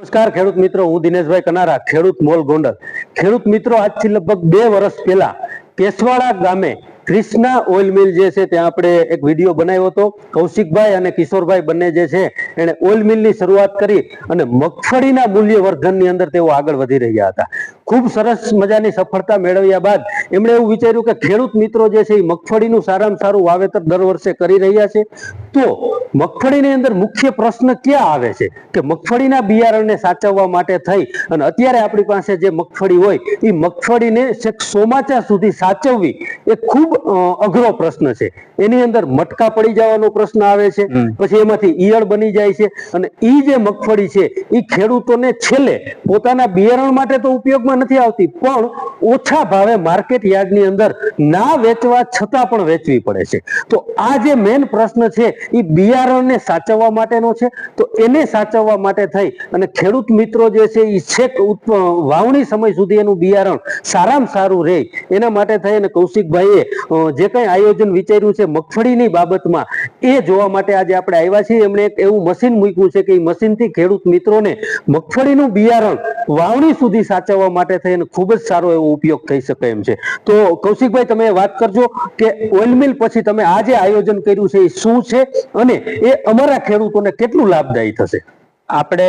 નમસ્કાર, ખેડૂત મિત્રો. હું દિનેશભાઈ કનારા, ખેડૂત મોલ ગોંડલ. ખેડૂત મિત્રો, આજથી લગભગ બે વર્ષ પહેલા કેસવાડા ગામે ક્રિષ્ના ઓઇલ મિલ જે છે, ત્યાં આપણે એક વીડિયો બનાવ્યો હતો. કૌશિકભાઈ અને કિશોરભાઈ બંને જે છે, એણે ઓઇલ મિલની શરૂઆત કરી અને મગફળીના મૂલ્યવર્ધનની અંદર તેઓ આગળ વધી રહ્યા હતા. ખૂબ સરસ મજાની સફળતા મેળવ્યા બાદ એમણે એવું વિચાર્યું કે ખેડૂત મિત્રો જે છે, એ મગફળીનું સારામાં સારું વાવેતર દર વર્ષે કરી રહ્યા છે. તો મગફળીની અંદર મુખ્ય પ્રશ્ન ક્યાં આવે છે? કે મગફળીના બિયારણને સાચવવા માટે થઈ અને અત્યારે આપણી પાસે જે મગફળી હોય એ મગફળીને છેક સોમાચા સુધી સાચવવી એ ખૂબ અઘરો પ્રશ્ન છે. એની અંદર મટકા પડી જવાનો પ્રશ્ન આવે છે. પછી એમાંથી ઈયળ બની જાય છે. અને ઈ જે મગફળી છે એ ખેડૂતોને છેલ્લે પોતાના બિયારણ માટે તો ઉપયોગમાં નથી આવતી પણ ઓછા ભાવે માર્કેટ યાર્ડની અંદર ના વેચવા છતાં પણ વેચવી પડે છે. તો આ જે મેન પ્રશ્ન છે એ બિયારણને સાચવવા માટેનો છે. તો એને સાચવવા માટે થઈ અને ખેડૂત મિત્રો જે છે એ છેક વાવણી સમય સુધી એનું બિયારણ સારામાં સારું રહે એના માટે થઈ અને કૌશિકભાઈએ જે કંઈ આયોજન વિચાર્યું છે મગફળીની બાબતમાં એ જોવા માટે આજે આપણે આવ્યા છીએ. એમણે એક એવું મશીન મૂક્યું છે કે એ મશીનથી ખેડૂત મિત્રોને મગફળીનું બિયારણ વાવણી સુધી સાચવવા માટે થઈ અને ખૂબ જ સારો એવો ઉપયોગ થઈ શકે એમ છે. તો કૌશિકભાઈ તમે વાત કરજો કે ઓઇલ મિલ પછી તમે આ જે આયોજન કર્યું છે એ શું છે અને એ અમારા ખેડૂતોને કેટલું લાભદાયી થશે? આપણે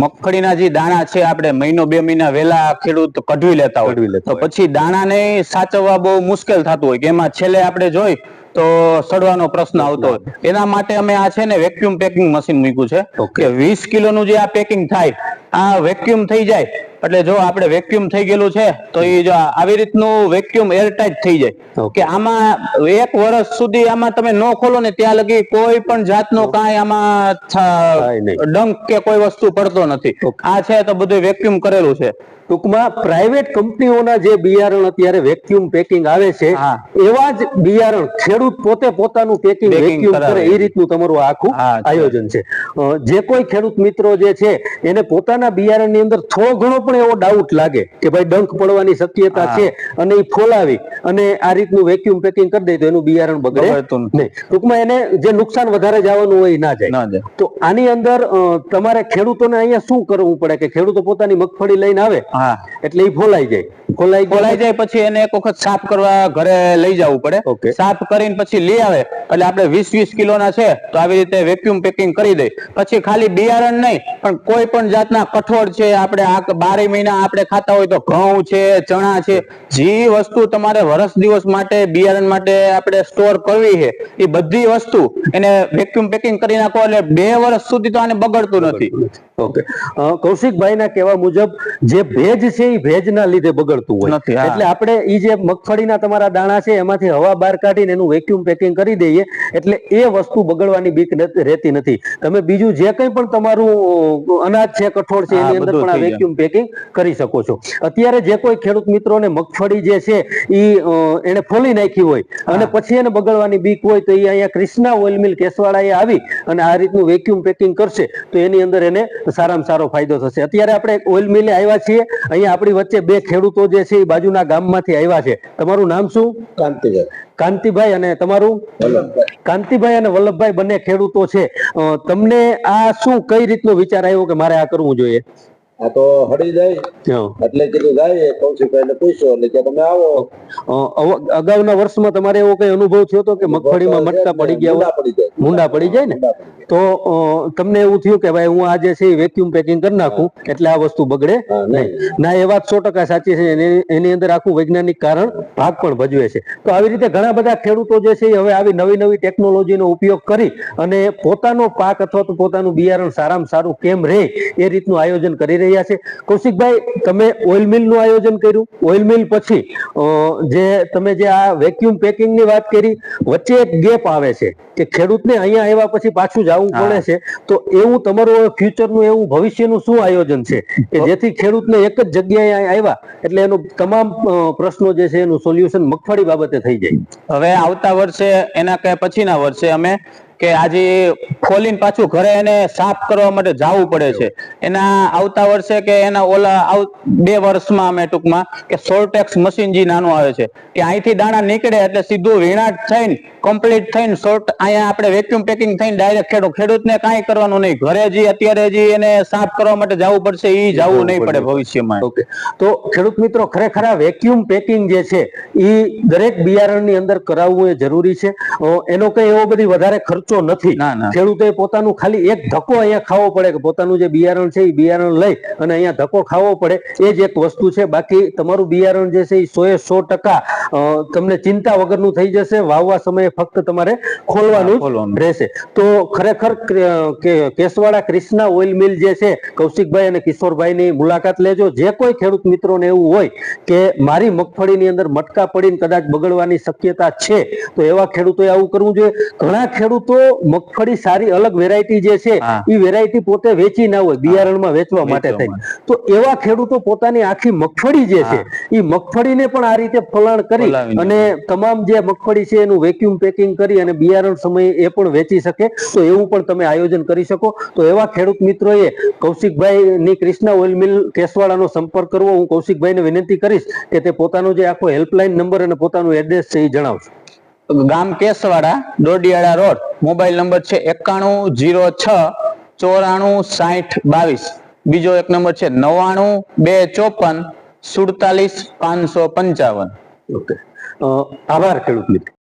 મગફળીના જે દાણા છે આપણે મહિનો બે મહિના વહેલા ખેડૂત કઢવી લેતા હોય. લેતા તો પછી દાણાને સાચવવા બહુ મુશ્કેલ થતું હોય કે એમાં છેલ્લે આપણે જોઈ તો સડવાનો પ્રશ્ન આવતો હોય. એના માટે અમે આ છે ને વેક્યુમ પેકિંગ મશીન મૂક્યું છે. કે વીસ કિલોનું જે આ પેકિંગ થાય આ વેક્યુમ થઈ જાય એટલે જો આપણે વેક્યુમ થઈ ગયેલું છે તો એ જો આવી રીતનું વેક્યુમ એરટાઈટ થઈ જાય. કે આમાં એક વર્ષ સુધી આમાં તમે ન ખોલો ને ત્યાં લગી કોઈ પણ જાતનો કાંઈ આમાં. ડંક કે કોઈ વસ્તુ પડતો નથી. આ છે તો બધું વેક્યુમ કરેલું છે. ટૂંકમાં પ્રાઇવેટ કંપનીઓના જે બિયારણ અત્યારે વેક્યુમ પેકિંગ આવે છે એવા જ બિયારણ ખેડૂત પોતે પોતાનું પેકિંગ વેક્યુમ કરે એ રીતનું તમારું આખું આયોજન છે. જે કોઈ ખેડૂત મિત્રો જે છે એને પોતાના બિયારણની અંદર થોડો ઘણો પણ એવો ડાઉટ લાગે કે ભાઈ ડંખ પડવાની શક્યતા છે અને એ ફોલાવી અને આ રીતનું વેક્યુમ પેકિંગ કરી દે તો એનું બિયારણ બગડે નહીં. ટૂંકમાં એને જે નુકસાન વધારે જવાનું હોય એ ના જાય. તો આની અંદર તમારે ખેડૂતોને અહીંયા શું કરવું પડે કે ખેડૂતો પોતાની મગફળી લઈને આવે હા. એટલે એ ફોલાઈ જાય. ફોલાઈ ફોલાઈ જાય પછી એને એક વખત સાફ કરવા ઘરે લઈ જવું પડે. સાફ કરીને પછી લઈ આવે. એટલે આપણે વીસ વીસ કિલોના છે તો આવી રીતે વેક્યુમ પેકિંગ કરી દઈ પછી ખાલી બિયારણ નહીં પણ કોઈ પણ જાતના કઠોળ છે આપણે આ બારે મહિના આપણે ખાતા હોય તો ઘઉં છે ચણા છે જે વસ્તુ તમારે વર્ષ દિવસ માટે બિયારણ માટે આપણે સ્ટોર કરવી છે એ બધી વસ્તુ એને વેક્યુમ પેકિંગ કરી નાખો એટલે બે વર્ષ સુધી તો આને બગડતું નથી. ઓકે. કૌશિકભાઈ ના કહેવા મુજબ જે ભેજ છે એ ભેજના લીધે બગડતું હોય. નથી, એટલે આપણે એ જે મગફળીના તમારા દાણા છે એમાંથી હવા બહાર કાઢીને એનું વેક્યુમ પેકિંગ કરી દઈએ એટલે એ વસ્તુ બગડવાની બીક રહેતી નથી. તમે બીજું જે કંઈ પણ તમારું અનાજ છે કઠોળ છે એની અંદર પણ આ વેક્યુમ પેકિંગ કરી શકો છો. અત્યારે જે કોઈ ખેડૂત મિત્રોને મગફળી જે છે એ એને ફોલી નાખી હોય અને પછી એને બગડવાની બીક હોય તો એ અહીંયા ક્રિષ્ના ઓઇલ મિલ કેસવાળાએ આવી અને આ રીતનું વેક્યુમ પેકિંગ કરશે તો એની અંદર એને સારામાં સારો ફાયદો થશે. અત્યારે આપણે ઓઇલ મિલે આવ્યા છીએ. અહીંયા આપણી વચ્ચે બે ખેડૂતો જે છે એ બાજુના ગામમાંથી આવ્યા છે. તમારું નામ શું? કાંતિભાઈ. કાંતિભાઈ અને તમારું? કાંતિભાઈ અને વલ્લભભાઈ બંને ખેડૂતો છે. તમને આ શું કઈ રીતનો વિચાર આવ્યો કે મારે આ કરવું જોઈએ? આ તો હળી જાય. એટલે કીધું જાય કૌશિકભાઈ ને પૂછ્યો એટલે કે તમે આવો. અગાઉના વર્ષમાં તમારે એવો કઈ અનુભવ થયો હતો કે મગફળીમાં મટકા પડી ગયા મૂંડા પડી જાય. ને. તો તમને એવું થયું કે ભાઈ હું આ જે છે વેક્યુમ પેકિંગ કરી નાખું એટલે આ વસ્તુ બગડે? નહીં. ના એ વાત સો ટકા સાચી છે. એની એની અંદર આખું વૈજ્ઞાનિક કારણ ભાગ પણ ભજવે છે. તો આવી રીતે ઘણા બધા ખેડૂતો જે છે હવે આવી નવી નવી ટેકનોલોજીનો ઉપયોગ કરી અને પોતાનો પાક અથવા તો પોતાનું બિયારણ સારામાં સારું કેમ રહે એ રીતનું આયોજન કરી રહ્યા છે. કૌશિકભાઈ તમે ઓઇલ મિલનું આયોજન કર્યું. ઓઇલ મિલ પછી જે તમે જે આ વેક્યુમ પેકિંગની વાત કરી વચ્ચે એક ગેપ આવે છે કે ખેડૂતને અહીંયા આવ્યા પછી પાછું જવું પડે છે. તો એવું તમારું ફ્યુચરનું એવું ભવિષ્યનું શું આયોજન છે? કે જેથી ખેડૂતને એક જ જગ્યાએ આવ્યા એટલે એનું તમામ પ્રશ્નો જે છે એનું સોલ્યુશન મગફળી બાબતે થઈ જાય. હવે આવતા વર્ષે એના કે પછીના વર્ષે અમે કે આજે ખોલીને પાછું ઘરે એને સાફ કરવા માટે જવું પડે છે. એના આવતા વર્ષે કે એના ઓલા આવ- બે વર્ષમાં અમે ટૂંકમાં કે સોલ્ટેક્સ મશીન જે નાનું આવે છે. કે અહીંથી દાણા નીકળે એટલે સીધું વીણાટ થઈને કમ્પ્લીટ થઈને સોર્ટ અહીંયા આપણે વેક્યુમ પેકિંગ થઈને ડાયરેક્ટ ખેડૂત ખેડૂતને કાંઈ કરવાનું નહીં. ઘરે જે અત્યારે જે એને સાફ કરવા માટે જવું પડશે એ જવું નહીં પડે. ભવિષ્યમાં. ઓકે તો ખેડૂત મિત્રો ખરેખર વેક્યુમ પેકિંગ જે છે એ દરેક બિયારણની અંદર કરાવવું એ જરૂરી છે. એનો કઈ એવો બધી વધારે ખર્ચો નથી. ના, ના. પોતાનું ખાલી એક ધક્કો અહીંયા ખાવો પડે કે પોતાનું જે બિયારણ છે એ બિયારણ લઈ અને અહીંયા ધક્કો ખાવો પડે. એ જ એક વસ્તુ છે. બાકી તમારું બિયારણ જે છે એ સો એ સો ટકા તમને ચિંતા વગરનું થઈ જશે. વાવવા સમયે ફક્ત તમારે ખોલવાનું રહેશે. તો ખરેખર કે કેસવાડા ક્રિષ્ના ઓઇલ મિલ જે છે કૌશિકભાઈ અને કિશોરભાઈની મુલાકાત લેજો. જે કોઈ ખેડૂત મિત્રોને એવું હોય કે મારી મગફળીની અંદર મટકા પડીને કદાચ બગડવાની શક્યતા છે તો એવા ખેડૂતોએ આવું કરવું જોઈએ. ઘણા ખેડૂતો મગફળી સારી અલગ વેરાયટી જે છે એ વેરાયટી પોતે વેચી ના હોય બિયારણમાં વેચવા માટે થઈ તો એવા ખેડૂતો પોતાની આખી મગફળી જે છે એ મગફળીને પણ આ રીતે ફલાણ કરી અને તમામ જે મગફળી છે એનું વેક્યુમ પેકિંગ કરી અને બિયારણ સમયે એ પણ વેચી શકે. તો એવું પણ તમે આયોજન કરી શકો. તો એવા ખેડૂત મિત્રોએ કૌશિકભાઈ ની કૃષ્ણા ઓઇલ મિલ કેસવાળાનો સંપર્ક કરવો. હું કૌશિકભાઈને વિનંતી કરીશ કે તે પોતાનો જે આખો હેલ્પલાઇન નંબર અને પોતાનું એડ્રેસ છે એ જણાવશો. ગામ Kesvada, Dodiyala road. Mobile number છે એકાણું જીરો છ, ચોરાણું, સાઠ, બાવીસ. બીજો એક નંબર છે નવ્વાણું, બે, ચોપન, સુડતાલીસ, પાંચસો પંચાવન. ઓકે. આભાર ખેડૂત મિત્ર.